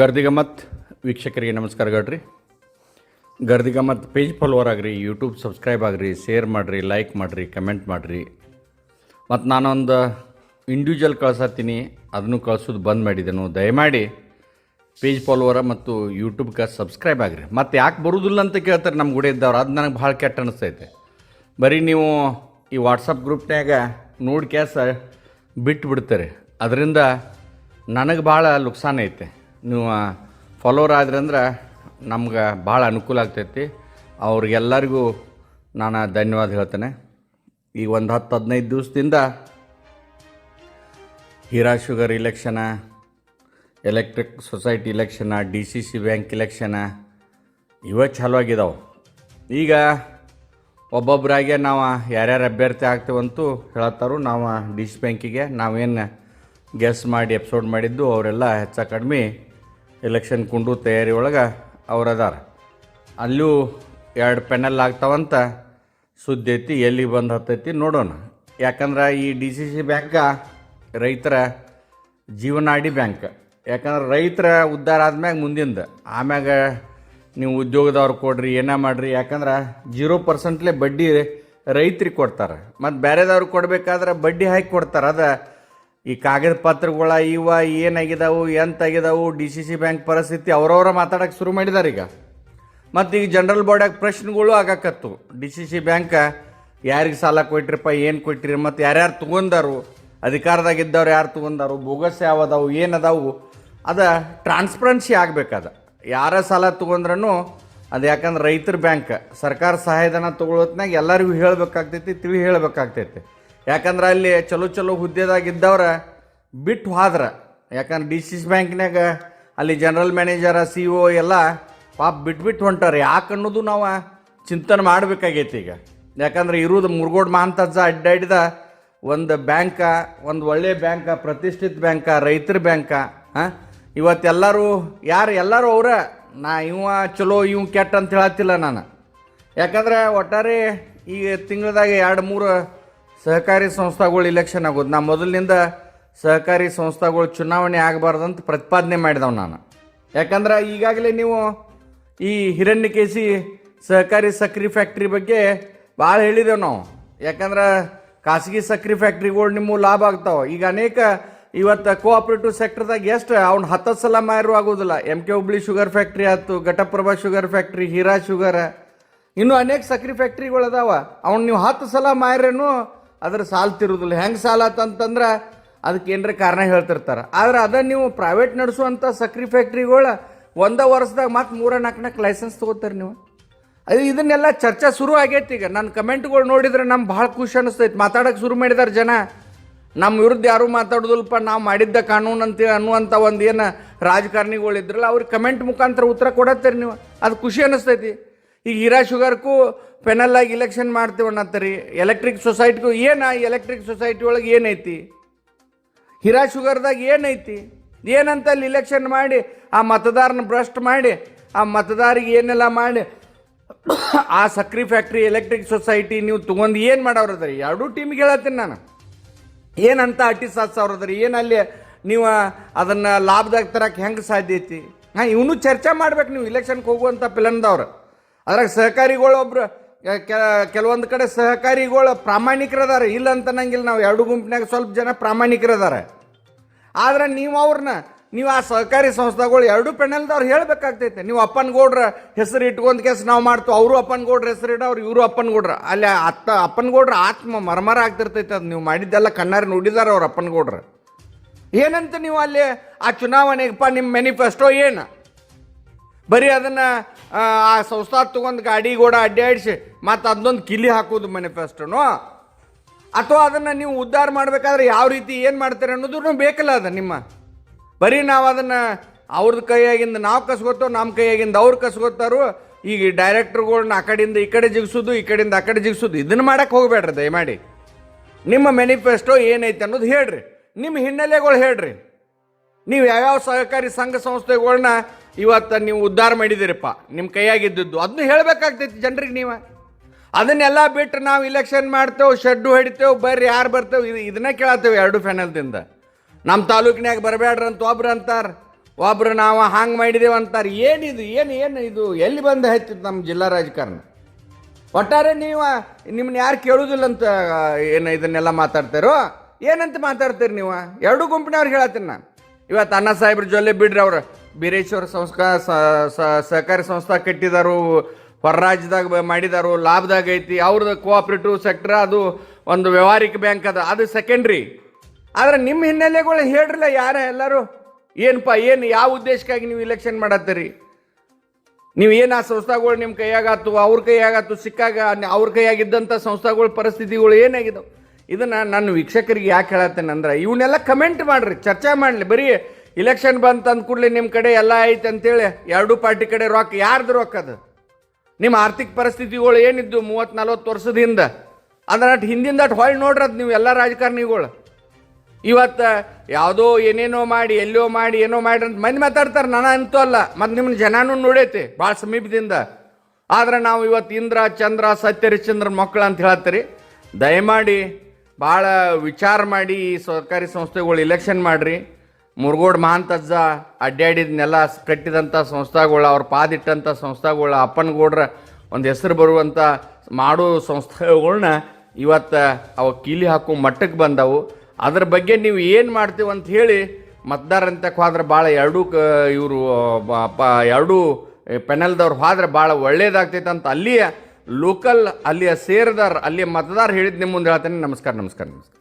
ಗರ್ದಿಗಮ್ಮತ್ ವೀಕ್ಷಕರಿಗೆ ನಮಸ್ಕಾರ ಗಡ್ರಿ. ಗರ್ದಿಗಮ್ಮತ್ ಪೇಜ್ ಫಾಲೋವರ್ ಆಗ್ರಿ ಯೂಟ್ಯೂಬ್ ಸಬ್ಸ್ಕ್ರೈಬ್ ಆಗ್ರಿ ಶೇರ್ ಮಾಡಿರಿ ಲೈಕ್ ಮಾಡಿರಿ ಕಮೆಂಟ್ ಮಾಡಿರಿ. ಮತ್ತು ನಾನೊಂದು ಇಂಡಿವಿಜುವಲ್ ಕಳ್ಸತ್ತೀನಿ ಅದನ್ನು ಕಳ್ಸೋದು ಬಂದ್ ಮಾಡಿದೆನು ದಯಮಾಡಿ ಪೇಜ್ ಫಾಲೋವರ ಮತ್ತು ಯೂಟ್ಯೂಬ್ಗೆ ಸಬ್ಸ್ಕ್ರೈಬ್ ಆಗಿರಿ. ಮತ್ತು ಯಾಕೆ ಬರೋದಿಲ್ಲ ಅಂತ ಕೇಳ್ತಾರೆ ನಮ್ಮ ಗುಡಿ ಇದ್ದವ್ರು, ಅದು ನನಗೆ ಭಾಳ ಕೆಟ್ಟ ಅನಿಸ್ತೈತೆ. ಬರೀ ನೀವು ಈ ವಾಟ್ಸಪ್ ಗ್ರೂಪ್ನ್ಯಾಗ ನೋಡಿ ಕ್ಯಾಸ ಬಿಟ್ಟು ಬಿಡ್ತಾರೆ ಅದರಿಂದ ನನಗೆ ಭಾಳ ನುಕ್ಸಾನ ಐತೆ. ನೀವು ಫಾಲೋವರ್ ಆದ್ರಂದ್ರೆ ನಮ್ಗೆ ಭಾಳ ಅನುಕೂಲ ಆಗ್ತೈತಿ. ಅವ್ರಿಗೆಲ್ಲರಿಗೂ ನಾನು ಧನ್ಯವಾದ ಹೇಳ್ತೇನೆ. ಈ ಒಂದು ಹತ್ತು ಹದಿನೈದು ದಿವಸದಿಂದ Hira sugar election electric society election D C C bank election ಇವ ಚಾಲು ಆಗಿದಾವೆ ಈಗ ಒಬ್ಬೊಬ್ಬರಾಗೆ ನಾವು ಯಾರ್ಯಾರು ಅಭ್ಯರ್ಥಿ ಆಗ್ತೇವಂತೂ ಹೇಳತ್ತಾರು. ನಾವು ಡಿ ಸಿ ಬ್ಯಾಂಕಿಗೆ ನಾವೇನು ಗೆಸ್ ಮಾಡಿ ಎಪಿಸೋಡ್ ಮಾಡಿದ್ದು ಅವರೆಲ್ಲ ಹೆಚ್ಚು ಕಡಿಮೆ ಎಲೆಕ್ಷನ್ ಕುಂಡು ತಯಾರಿ ಒಳಗೆ ಅವ್ರು ಅದಾರ. ಅಲ್ಲೂ ಎರಡು ಪೆನಲ್ ಆಗ್ತಾವಂತ ಸುದ್ದಿ ಐತಿ, ಎಲ್ಲಿ ಬಂದು ಹತ್ತೈತಿ ನೋಡೋಣ. ಯಾಕಂದ್ರೆ ಈ ಡಿ ಸಿ ಸಿ ಬ್ಯಾಂಕ ರೈತರ ಜೀವನಾಡಿ ಬ್ಯಾಂಕ್ ಯಾಕಂದ್ರೆ ರೈತರ ಉದ್ಧಾರ ಆದ್ಮ್ಯಾಗ ಮುಂದಿಂದ, ಆಮ್ಯಾಗ ನೀವು ಉದ್ಯೋಗದವ್ರು ಕೊಡ್ರಿ, ಏನೇ ಮಾಡ್ರಿ, ಯಾಕಂದ್ರೆ ಜೀರೋ ಪರ್ಸೆಂಟ್ಲೆ ಬಡ್ಡಿ ರೈತ್ರಿಗೆ ಕೊಡ್ತಾರೆ. ಮತ್ತು ಬೇರೆದವ್ರಿಗೆ ಕೊಡಬೇಕಾದ್ರೆ ಬಡ್ಡಿ ಹಾಕಿ ಕೊಡ್ತಾರೆ. ಅದ ಈ ಕಾಗದ ಪತ್ರಗಳ ಇವ ಏನಾಗಿದಾವು, ಎಂತಾಗಿದಾವು, ಡಿ ಸಿ ಸಿ ಬ್ಯಾಂಕ್ ಪರಿಸ್ಥಿತಿ ಅವರವರ ಮಾತಾಡಕ್ಕೆ ಶುರು ಮಾಡಿದಾರೆ ಈಗ. ಮತ್ತು ಈಗ ಜನರಲ್ ಬಾಡ್ಯಾಗ ಪ್ರಶ್ನೆಗಳು ಆಗಾಕತ್ತು. ಡಿ ಸಿ ಸಿ ಬ್ಯಾಂಕ ಯಾರಿಗೆ ಸಾಲ ಕೊಟ್ರಿಪ್ಪ, ಏನು ಕೊಟ್ಟಿರಿ ಮತ್ತು ಯಾರ್ಯಾರು ತೊಗೊಂಡಾರು, ಅಧಿಕಾರದಾಗಿದ್ದವ್ರು ಯಾರು ತೊಗೊಂಡಾರು, ಬೋಗಸ್ ಯಾವ ಅದಾವು ಏನು ಅದಾವು ಅದ ಟ್ರಾನ್ಸ್ಪರೆನ್ಸಿ ಆಗ್ಬೇಕಾದ. ಯಾರ ಸಾಲ ತೊಗೊಂಡ್ರೂ ಅದು ಯಾಕಂದ್ರೆ ರೈತರ ಬ್ಯಾಂಕ್, ಸರ್ಕಾರ ಸಹಾಯಧನ ತೊಗೊಳೋತ್ನಾಗ ಎಲ್ಲರಿಗೂ ಹೇಳ್ಬೇಕಾಗ್ತೈತಿ, ತಿಳಿ ಹೇಳ್ಬೇಕಾಗ್ತೈತಿ. ಯಾಕಂದ್ರೆ ಅಲ್ಲಿ ಚಲೋ ಚಲೋ ಹುದ್ದೆದಾಗಿದ್ದವ್ರ ಬಿಟ್ಟು ಹೋದ್ರ. ಯಾಕಂದ್ರೆ ಡಿ ಸಿ ಸಿ ಬ್ಯಾಂಕ್ನಾಗ ಅಲ್ಲಿ ಜನರಲ್ ಮ್ಯಾನೇಜರ, ಸಿ ಒ ಎಲ್ಲ ಪಾಪ ಬಿಟ್ಬಿಟ್ಟು ಹೊಂಟಾರೆ. ಯಾಕೆ ಅನ್ನೋದು ನಾವು ಚಿಂತನೆ ಮಾಡಬೇಕಾಗೈತಿ ಈಗ. ಯಾಕಂದ್ರೆ ಇರುವುದು ಮುರುಗೋಡ್ ಮಹಾಂತಜ್ಜ ಅಡ್ಡಾಡಿದ ಒಂದು ಬ್ಯಾಂಕ, ಒಂದು ಒಳ್ಳೆ ಬ್ಯಾಂಕ, ಪ್ರತಿಷ್ಠಿತ ಬ್ಯಾಂಕ, ರೈತರ ಬ್ಯಾಂಕ, ಹಾಂ? ಇವತ್ತೆಲ್ಲರೂ ಯಾರು ಎಲ್ಲರೂ ಅವರ, ನಾ ಇವ ಚಲೋ, ಇವ್ ಕೆಟ್ಟ ಅಂತ ಹೇಳತ್ತಿಲ್ಲ ನಾನು. ಯಾಕಂದ್ರೆ ಒಟ್ಟಾರೆ ಈ ತಿಂಗಳದಾಗ ಎರಡು ಮೂರು ಸಹಕಾರಿ ಸಂಸ್ಥೆಗಳು ಇಲೆಕ್ಷನ್ ಆಗೋದು. ನಾ ಮೊದಲಿನಿಂದ ಸಹಕಾರಿ ಸಂಸ್ಥೆಗಳು ಚುನಾವಣೆ ಆಗಬಾರ್ದಂತ ಪ್ರತಿಪಾದನೆ ಮಾಡಿದವ್ ನಾನು. ಯಾಕಂದ್ರೆ ಈಗಾಗಲೇ ನೀವು ಈ ಹಿರಣ್ಯಕೇಸಿ ಸಹಕಾರಿ ಸಕ್ಕರೆ ಫ್ಯಾಕ್ಟ್ರಿ ಬಗ್ಗೆ ಭಾಳ ಹೇಳಿದೆವು ನಾವು. ಯಾಕಂದ್ರೆ ಖಾಸಗಿ ಸಕ್ಕರೆ ಫ್ಯಾಕ್ಟ್ರಿಗಳು ನಿಮ್ಮ ಲಾಭ ಆಗ್ತಾವೆ. ಈಗ ಅನೇಕ ಇವತ್ತು ಕೋಆಪರೇಟಿವ್ ಸೆಕ್ಟರ್ದಾಗ ಎಷ್ಟು ಅವ್ನು ಹತ್ತು ಸಲ ಮಾರು ಆಗೋದಿಲ್ಲ. M K Hubli sugar factory ಆಯ್ತು Ghataprabha sugar factory Hira sugar ಇನ್ನೂ ಅನೇಕ ಸಕ್ಕರೆ ಫ್ಯಾಕ್ಟ್ರಿಗಳು ಅದಾವ. ಅವ್ನು ನೀವು ಹತ್ತು ಸಲ ಮಾರೇನು ಅದ್ರ ಸಾಲ ತಿರುವುದಿಲ್ಲ. ಹೆಂಗೆ ಸಾಲ ಅಂತಂದ್ರೆ ಅದಕ್ಕೆ ಏನರ ಕಾರಣ ಹೇಳ್ತಿರ್ತಾರೆ. ಆದ್ರೆ ಅದ ನೀವು ಪ್ರೈವೇಟ್ ನಡೆಸುವಂಥ ಸಕ್ರಿ ಫ್ಯಾಕ್ಟ್ರಿಗಳು ಒಂದೇ ವರ್ಷದಾಗ ಮತ್ತೆ ಮೂರ ನಾಲ್ಕು ನಾಲ್ಕು ಲೈಸೆನ್ಸ್ ತೊಗೋತಾರೆ ನೀವು. ಅದು ಇದನ್ನೆಲ್ಲ ಚರ್ಚೆ ಶುರು ಆಗೈತಿ ಈಗ. ನನ್ನ ಕಮೆಂಟ್ಗಳು ನೋಡಿದ್ರೆ ನಮ್ಗೆ ಭಾಳ ಖುಷಿ ಅನಿಸ್ತೈತಿ. ಮಾತಾಡೋಕೆ ಶುರು ಮಾಡಿದಾರೆ ಜನ. ನಮ್ಮ ವಿರುದ್ಧ ಯಾರೂ ಮಾತಾಡೋದಿಲ್ಲಪ್ಪ. ನಾವು ಮಾಡಿದ್ದ ಕಾನೂನು ಅಂತ ಅನ್ನುವಂಥ ಒಂದು ಏನು ರಾಜಕಾರಣಿಗಳು ಇದ್ರಲ್ಲ, ಅವ್ರಿಗೆ ಕಮೆಂಟ್ ಮುಖಾಂತರ ಉತ್ತರ ಕೊಡತ್ತೀರಿ ನೀವು. ಅದು ಖುಷಿ ಅನಿಸ್ತೈತಿ. ಈಗ ಹೀರಾ ಶುಗರ್ಗೂ ಪೆನಲ್ ಆಗಿ ಇಲೆಕ್ಷನ್ ರೀ ಎಲೆಕ್ಟ್ರಿಕ್ ಸೊಸೈಟಿಗೂ ಏನು ಎಲೆಕ್ಟ್ರಿಕ್ ಸೊಸೈಟಿ ಒಳಗೆ ಏನೈತಿ ಹಿರಾ ಶುಗರ್ದಾಗ ಏನೈತಿ ಏನಂತ ಅಲ್ಲಿ ಇಲೆಕ್ಷನ್ ಮಾಡಿ, ಆ ಮತದಾರನ ಭ್ರಷ್ಟ್ ಮಾಡಿ, ಆ ಮತದಾರಿಗೆ ಏನೆಲ್ಲ ಮಾಡಿ, ಆ ಸಕ್ರಿ ಫ್ಯಾಕ್ಟ್ರಿ ಎಲೆಕ್ಟ್ರಿಕ್ ಸೊಸೈಟಿ ನೀವು ತೊಗೊಂಡು ಏನು ಮಾಡೋರದ್ರಿ ಎರಡೂ ಟೀಮ್ಗೆ ಹೇಳತ್ತೀನಿ ನಾನು. ಏನಂತ ಅಟ್ಟಿ ಸಾತ್ ಸಾವಿರದ್ರಿ ಏನು ಅಲ್ಲಿ ನೀವು ಅದನ್ನು ಲಾಭದಾಗ ತರಕ್ಕೆ ಹೆಂಗೆ ಸಾಧ್ಯ ಐತಿ? ಹಾಂ, ಇವನು ಚರ್ಚೆ ಮಾಡ್ಬೇಕು ನೀವು ಇಲೆಕ್ಷನ್ಗೆ ಹೋಗುವಂಥ ಪಿಲನ್ದವ್ರು ಅದ್ರಾಗ ಸಹಕಾರಿಗಳು ಒಬ್ರು ಕೆಲವೊಂದು ಕಡೆ ಸಹಕಾರಿಗಳು ಪ್ರಾಮಾಣಿಕರದಾರ. ಇಲ್ಲ ಅಂತ ನಂಗಿಲ್ಲ ನಾವು ಎರಡು ಗುಂಪಿನಾಗ ಸ್ವಲ್ಪ ಜನ ಪ್ರಾಮಾಣಿಕರದಾರ. ಆದ್ರೆ ನೀವು ಅವ್ರನ್ನ ನೀವು ಆ ಸಹಕಾರಿ ಸಂಸ್ಥೆಗಳು ಎರಡು ಪೆನಲ್ದವ್ರು ಹೇಳಬೇಕಾಗ್ತೈತೆ. ನೀವು ಅಪ್ಪನಗೌಡ್ರ ಹೆಸರು ಇಟ್ಕೊಂಡ್ ಕೇಸ್ ನಾವು ಮಾಡ್ತೀವಿ, ಅವರು ಅಪ್ಪನಗೌಡ್ರ ಹೆಸರು ಅವ್ರು ಇವರು ಅಪ್ಪನಗೌಡ್ರ ಅಲ್ಲಿ ಅತ್ತ ಅಪ್ಪನಗೌಡ್ರ ಆತ್ಮ ಮರಮರ ಆಗ್ತಿರ್ತೈತೆ ಅದು ನೀವು ಮಾಡಿದ್ದೆಲ್ಲ ಕಣ್ಣಾರಿ ನುಡಿದಾರ ಅವ್ರ ಅಪ್ಪನಗೌಡ್ರ ಏನಂತ ನೀವು ಅಲ್ಲಿ ಆ ಚುನಾವಣೆಗಪ್ಪ ನಿಮ್ಮ ಮ್ಯಾನಿಫೆಸ್ಟೋ ಏನು? ಬರೀ ಅದನ್ನು, ಆ ಸಂಸ್ಥಾ ತೊಗೊಂಡು ಗಾಡಿ ಗೋಡ ಅಡ್ಡಾಡಿಸಿ ಮತ್ತು ಅದೊಂದು ಕಿಲಿ ಹಾಕೋದು ಮ್ಯಾನಿಫೆಸ್ಟೋನು ಅಥವಾ ಅದನ್ನು ನೀವು ಉದ್ಧಾರ ಮಾಡಬೇಕಾದ್ರೆ ಯಾವ ರೀತಿ ಏನು ಮಾಡ್ತಾರೆ ಅನ್ನೋದ್ರೂ ಬೇಕಲ್ಲ ಅದು ನಿಮ್ಮ. ಬರೀ ನಾವು ಅದನ್ನು ಅವ್ರದ್ದು ಕೈಯಾಗಿಂದ ನಾವು ಕಸ್ಕೊತೋ ನಮ್ಮ ಕೈಯಾಗಿಂದ ಅವ್ರು ಕಸ್ಕೊತಾರು ಈಗ ಡೈರೆಕ್ಟರ್ಗಳ್ನ ಆ ಕಡೆಯಿಂದ ಈ ಕಡೆ ಜಿಗಿಸೋದು, ಈ ಕಡೆಯಿಂದ ಆ ಕಡೆ ಜಿಗಿಸೋದು, ಇದನ್ನು ಮಾಡಕ್ಕೆ ಹೋಗಬೇಡ್ರಿ ದಯಮಾಡಿ. ನಿಮ್ಮ ಮ್ಯಾನಿಫೆಸ್ಟೋ ಏನೈತೆ ಅನ್ನೋದು ಹೇಳ್ರಿ. ನಿಮ್ಮ ಹಿನ್ನೆಲೆಗಳು ಹೇಳ್ರಿ. ನೀವು ಯಾವ್ಯಾವ ಸಹಕಾರಿ ಸಂಘ ಸಂಸ್ಥೆಗಳನ್ನ ಇವತ್ತು ನೀವು ಉದ್ಧಾರ ಮಾಡಿದಿರಪ್ಪ ನಿಮ್ಮ ಕೈಯಾಗಿದ್ದದ್ದು. ಅದನ್ನು ಹೇಳಬೇಕಾಗ್ತೈತಿ ಜನರಿಗೆ ನೀವು. ಅದನ್ನೆಲ್ಲ ಬಿಟ್ಟು ನಾವು ಇಲೆಕ್ಷನ್ ಮಾಡ್ತೇವೆ, ಶೆಡ್ಡು ಹೊಡಿತೇವೆ, ಬರ್ರಿ ಯಾರು ಬರ್ತೇವೆ, ಇದು ಇದನ್ನ ಕೇಳತ್ತೇವೆ ಎರಡು ಫೆನಲ್ದಿಂದ ನಮ್ಮ ತಾಲೂಕಿನಾಗ ಬರಬೇಡ್ರಿ ಅಂತ ಒಬ್ರು ಅಂತಾರೆ. ಒಬ್ರು ನಾವು ಹಾಂಗೆ ಮಾಡಿದೇವು ಅಂತಾರೆ. ಏನಿದು, ಏನು ಏನು ಇದು? ಎಲ್ಲಿ ಬಂದು ಹೆಚ್ಚಿತ್ತು ನಮ್ಮ ಜಿಲ್ಲಾ ರಾಜಕಾರಣ? ಒಟ್ಟಾರೆ ನೀವು ನಿಮ್ಮನ್ನ ಯಾರು ಕೇಳೋದಿಲ್ಲ ಅಂತ, ಏನು ಇದನ್ನೆಲ್ಲ ಮಾತಾಡ್ತಾರೋ? ಏನಂತ ಮಾತಾಡ್ತೀರಿ ನೀವು? ಎರಡು ಗುಂಪಿನವ್ರು ಹೇಳತ್ತೀನಿ ನಾನು. ಇವತ್ತು ಅಣ್ಣ ಸಾಹೇಬ್ರ ಜೊಲ್ಲೆ ಬಿಡ್ರಿ ಅವ್ರು. ಬೀರೇಶ್ವರ ಸಂಸ್ಥಾ ಸ- ಸ- ಸಹಕಾರಿ ಸಂಸ್ಥಾ ಕಟ್ಟಿದಾರು ಹೊರ ರಾಜ್ಯದಾಗ ಬ- ಮಾಡಿದಾರು, ಲಾಭದಾಗ ಐತಿ ಅವ್ರದ್ದು ಕೋಆಪ್ರೇಟಿವ್ ಸೆಕ್ಟರ್ ಅದು ಒಂದು ವ್ಯವಹಾರಿಕ ಬ್ಯಾಂಕ್ ಅದ, ಅದು ಸೆಕೆಂಡ್ರಿ ಆದ್ರೆ ನಿಮ್ಮ ಹಿನ್ನೆಲೆಗಳು ಹೇಳ್ರಲ್ಲ ಯಾರ ಎಲ್ಲರೂ? ಏನಪ್ಪ ಏನು, ಯಾವ ಉದ್ದೇಶಕ್ಕಾಗಿ ನೀವು ಇಲೆಕ್ಷನ್ ಮಾಡತ್ತೀರಿ? ನೀವು ಏನು ಆ ಸಂಸ್ಥಾಗಳು ನಿಮ್ಮ ಕೈಯಾಗತ್ತು ಅವ್ರ ಕೈಯಾಗತ್ತು ಸಿಕ್ಕಾಗ, ಅವ್ರ ಕೈಯಾಗಿದ್ದಂಥ ಸಂಸ್ಥಾಗಳ ಪರಿಸ್ಥಿತಿಗಳು ಏನಾಗಿದ್ದವು ಇದನ್ನು ನಾನು ವೀಕ್ಷಕರಿಗೆ ಯಾಕೆ ಹೇಳತ್ತೇನೆ ಅಂದ್ರೆ ಇವನ್ನೆಲ್ಲ ಕಮೆಂಟ್ ಮಾಡ್ರಿ, ಚರ್ಚೆ ಮಾಡಲಿ, ಬರೀ ಇಲೆಕ್ಷನ್ ಬಂತ ಅಂದ ಕೂಡಲೇ ನಿಮ್ಮ ಕಡೆ ಎಲ್ಲ ಐತೆ ಅಂತೇಳಿ ಎರಡೂ ಪಾರ್ಟಿ ಕಡೆ ರೊಕ್ಕ ಯಾರ್ದು ರೊಕ್ಕ ಅದು? ನಿಮ್ಮ ಆರ್ಥಿಕ ಪರಿಸ್ಥಿತಿಗಳು ಏನಿದ್ದು ಮೂವತ್ತು ನಲ್ವತ್ತು ವರ್ಷದ ಹಿಂದೆ ಅಂದ್ರೆ ಹಿಂದಿಂದ ಅಟ್ ಹೊಳ್ಳಿ ನೋಡ್ರಿ ಅದು ನೀವು ಎಲ್ಲ ರಾಜಕಾರಣಿಗಳು. ಇವತ್ತು ಯಾವುದೋ ಏನೇನೋ ಮಾಡಿ ಎಲ್ಲೋ ಮಾಡಿ, ಏನೋ ಮಾಡಿ ಅಂತ ಮಂದಿ ಮಾತಾಡ್ತಾರೆ. ನಾನು ಅಂತೂ ಅಲ್ಲ, ಮತ್ತು ನಿಮ್ಮ ಜನನೂ ನೋಡೈತಿ ಭಾಳ ಸಮೀಪದಿಂದ. ಆದ್ರೆ ನಾವು ಇವತ್ತು ಇಂದ್ರ, ಚಂದ್ರ ಸತ್ಯರಿಶ್ಚಂದ್ರ ಮಕ್ಕಳು ಅಂತ ಹೇಳ್ತೀರಿ. ದಯಮಾಡಿ ಭಾಳ ವಿಚಾರ ಮಾಡಿ ಈ ಸರ್ಕಾರಿ ಸಂಸ್ಥೆಗಳು ಇಲೆಕ್ಷನ್ ಮಾಡಿರಿ. ಮುರುಗೋಡ್ ಮಹಾಂತಜ್ಜ ಅಡ್ಡಾಡಿದ್ನೆಲ್ಲ ಕಟ್ಟಿದಂಥ ಸಂಸ್ಥೆಗಳು, ಅವ್ರ ಪಾದಿಟ್ಟಂಥ ಸಂಸ್ಥೆಗಳು, ಅಪ್ಪನಗೌಡ್ರ ಒಂದು ಹೆಸರು ಬರುವಂಥ ಮಾಡೋ ಸಂಸ್ಥೆಗಳನ್ನ ಇವತ್ತು ಅವ ಕೀಲಿ ಹಾಕೋ ಮಟ್ಟಕ್ಕೆ ಬಂದವು. ಅದ್ರ ಬಗ್ಗೆ ನೀವು ಏನು ಮಾಡ್ತೀವಿ ಅಂತ ಹೇಳಿ ಮತದಾರಂತಕ್ಕೆ ಹೋದ್ರೆ ಭಾಳ ಎರಡೂ ಕ ಇವರು ಎರಡೂ ಪೆನಲ್ದವ್ರು ಹೋದ್ರೆ ಭಾಳ ಒಳ್ಳೇದಾಗ್ತೈತೆ ಅಂತ ಅಲ್ಲಿಯ ಲೋಕಲ್ ಅಲ್ಲಿಯ ಸೇರಿದಾರ, ಅಲ್ಲಿಯ ಮತದಾರ ಹೇಳಿದ ನಿಮ್ಮ ಮುಂದೆ ಹೇಳ್ತೇನೆ. ನಮಸ್ಕಾರ ನಮಸ್ಕಾರ ನಮಸ್ಕಾರ.